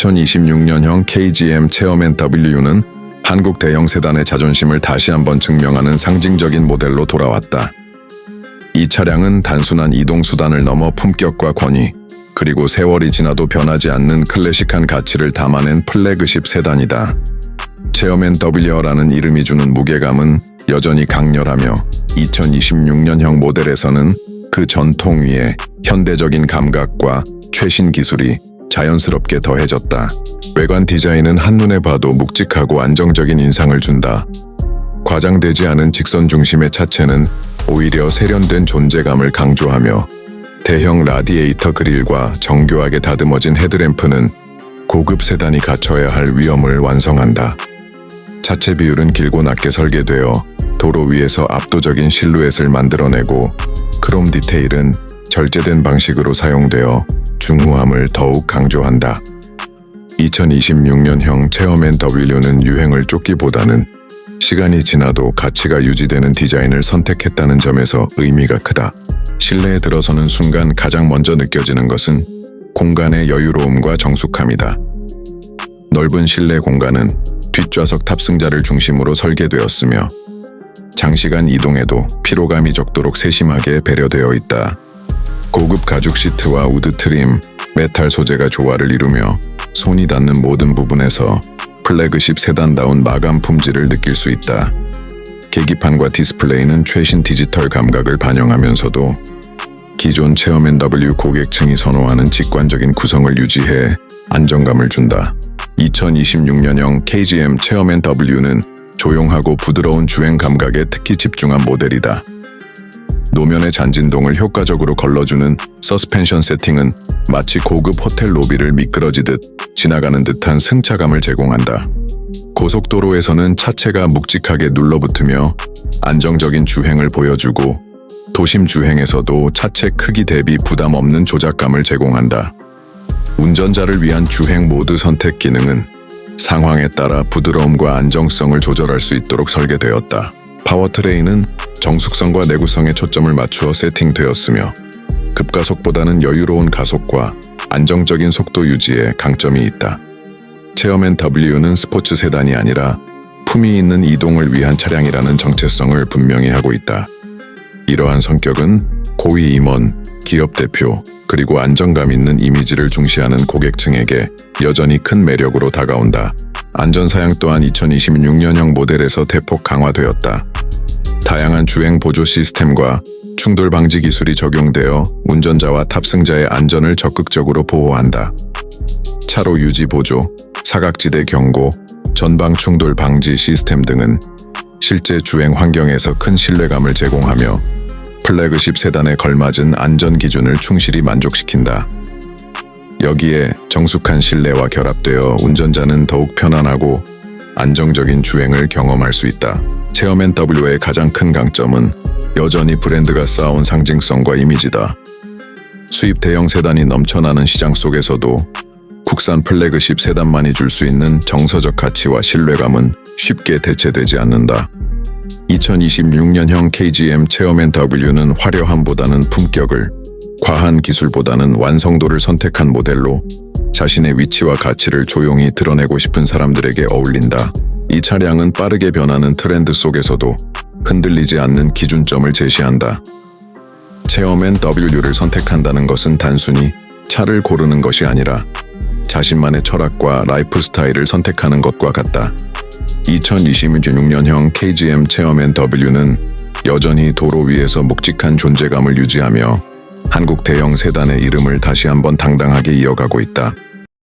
2026년형 KGM 체어맨 W는 한국 대형 세단의 자존심을 다시 한번 증명하는 상징적인 모델로 돌아왔다. 이 차량은 단순한 이동 수단을 넘어 품격과 권위, 그리고 세월이 지나도 변하지 않는 클래식한 가치를 담아낸 플래그십 세단이다. 체어맨 W라는 이름이 주는 무게감은 여전히 강렬하며 2026년형 모델에서는 그 전통 위에 현대적인 감각과 최신 기술이 자연스럽게 더해졌다. 외관 디자인은 한눈에 봐도 묵직하고 안정적인 인상을 준다. 과장되지 않은 직선 중심의 차체는 오히려 세련된 존재감을 강조하며 대형 라디에이터 그릴과 정교하게 다듬어진 헤드램프는 고급 세단이 갖춰야 할 위험을 완성한다. 차체 비율은 길고 낮게 설계되어 도로 위에서 압도적인 실루엣을 만들어내고 크롬 디테일은 절제된 방식으로 사용되어 중후함을 더욱 강조한다. 2026년형 체어맨 W는 유행을 쫓기보다는 시간이 지나도 가치가 유지되는 디자인을 선택했다는 점에서 의미가 크다. 실내에 들어서는 순간 가장 먼저 느껴지는 것은 공간의 여유로움과 정숙함이다. 넓은 실내 공간은 뒷좌석 탑승자를 중심으로 설계되었으며 장시간 이동에도 피로감이 적도록 세심하게 배려되어 있다. 고급 가죽 시트와 우드 트림, 메탈 소재가 조화를 이루며 손이 닿는 모든 부분에서 플래그십 세단다운 마감 품질을 느낄 수 있다. 계기판과 디스플레이는 최신 디지털 감각을 반영하면서도 기존 체어맨 W 고객층이 선호하는 직관적인 구성을 유지해 안정감을 준다. 2026년형 KGM 체어맨 W는 조용하고 부드러운 주행 감각에 특히 집중한 모델이다. 노면의 잔진동을 효과적으로 걸러주는 서스펜션 세팅은 마치 고급 호텔 로비를 미끄러지듯 지나가는 듯한 승차감을 제공한다. 고속도로에서는 차체가 묵직하게 눌러붙으며 안정적인 주행을 보여주고 도심 주행에서도 차체 크기 대비 부담 없는 조작감을 제공한다. 운전자를 위한 주행 모드 선택 기능은 상황에 따라 부드러움과 안정성을 조절할 수 있도록 설계되었다. 파워트레인은 정숙성과 내구성에 초점을 맞추어 세팅되었으며 급가속보다는 여유로운 가속과 안정적인 속도 유지에 강점이 있다. 체어맨 W는 스포츠 세단이 아니라 품위 있는 이동을 위한 차량이라는 정체성을 분명히 하고 있다. 이러한 성격은 고위 임원, 기업 대표, 그리고 안정감 있는 이미지를 중시하는 고객층에게 여전히 큰 매력으로 다가온다. 안전사양 또한 2026년형 모델에서 대폭 강화되었다. 다양한 주행 보조 시스템과 충돌 방지 기술이 적용되어 운전자와 탑승자의 안전을 적극적으로 보호한다. 차로 유지 보조, 사각지대 경고, 전방 충돌 방지 시스템 등은 실제 주행 환경에서 큰 신뢰감을 제공하며 플래그십 세단에 걸맞은 안전 기준을 충실히 만족시킨다. 여기에 정숙한 실내와 결합되어 운전자는 더욱 편안하고 안정적인 주행을 경험할 수 있다. 체어맨 W의 가장 큰 강점은 여전히 브랜드가 쌓아온 상징성과 이미지다. 수입 대형 세단이 넘쳐나는 시장 속에서도 국산 플래그십 세단만이 줄 수 있는 정서적 가치와 신뢰감은 쉽게 대체되지 않는다. 2026년형 KGM 체어맨 W는 화려함보다는 품격을, 과한 기술보다는 완성도를 선택한 모델로 자신의 위치와 가치를 조용히 드러내고 싶은 사람들에게 어울린다. 이 차량은 빠르게 변하는 트렌드 속에서도 흔들리지 않는 기준점을 제시한다. 체어맨 W를 선택한다는 것은 단순히 차를 고르는 것이 아니라 자신만의 철학과 라이프 스타일을 선택하는 것과 같다. 2026년형 KGM 체어맨 W는 여전히 도로 위에서 묵직한 존재감을 유지하며 한국 대형 세단의 이름을 다시 한번 당당하게 이어가고 있다.